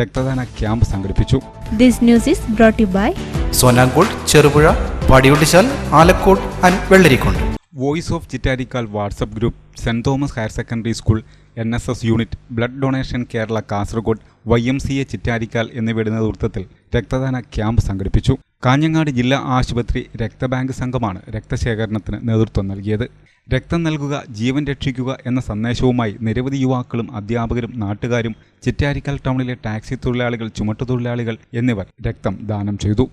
രക്തദാന ക്യാമ്പ് സംഘടിപ്പിച്ചു. This news is brought you by by Sonankode Cherupuzha Padiyottuchal Alakode and Vellarikode voice of Chittarikkal WhatsApp group saint Thomas higher secondary school N S S unit blood donation Kerala Kasaragod Y M C A Chittarikkal എന്നിവയുടെ നേതൃത്വത്തിൽ രക്തദാന camp സംഘടിപ്പിച്ചു. കാഞ്ഞങ്ങാട് ജില്ലാ ആശുപത്രി രക്തബാങ്ക് സംഘമാണ് രക്തശേഖരണത്തിന് നേതൃത്വം നൽകിയത്. രക്തം നൽകുക ജീവൻ രക്ഷിക്കുക എന്ന സന്ദേശവുമായി നിരവധി യുവാക്കളും അധ്യാപകരും നാട്ടുകാരും ചിറ്റാരിക്കൽ ടൗണിലെ ടാക്സി തൊഴിലാളികൾ ചുമട്ടുതൊഴിലാളികൾ എന്നിവർ രക്തം ദാനം ചെയ്തു.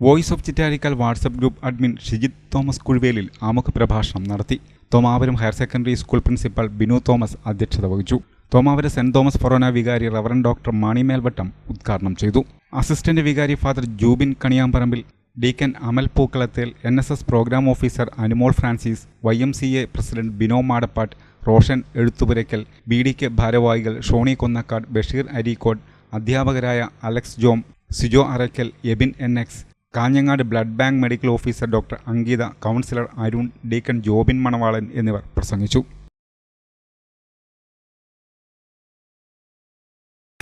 Voice of Chittarikkal WhatsApp group admin Shijith Thomas Kuzhuvelil ആമുഖ പ്രഭാഷണം നടത്തി. Thomavaram higher secondary school principal Binu Thomas അധ്യക്ഷത വഹിച്ചു. തോമാവര സെന്റ് തോമസ് ഫൊറോന വികാരി റവറൻ ഡോക്ടർ മാണി മേൽവട്ടം ഉദ്ഘാടനം ചെയ്തു. അസിസ്റ്റന്റ് വികാരി father Jubin Kaniyamparambil deacon Amal Pookkalathel N S S programme officer Anumol Francis Y M C A president Bino Madappattu Roshan Ezhuthupurackal B D K ഭാരവാഹികൾ ഷോണി കൊന്നക്കാട് ബഷീർ അരീക്കോട് അധ്യാപകരായ Alex Jom Sijo Arackal Ebin N X Kanhangad blood bank medical officer doctor Ankitha counsellor Arun deacon Jobin Manavalan എന്നിവർ പ്രസംഗിച്ചു.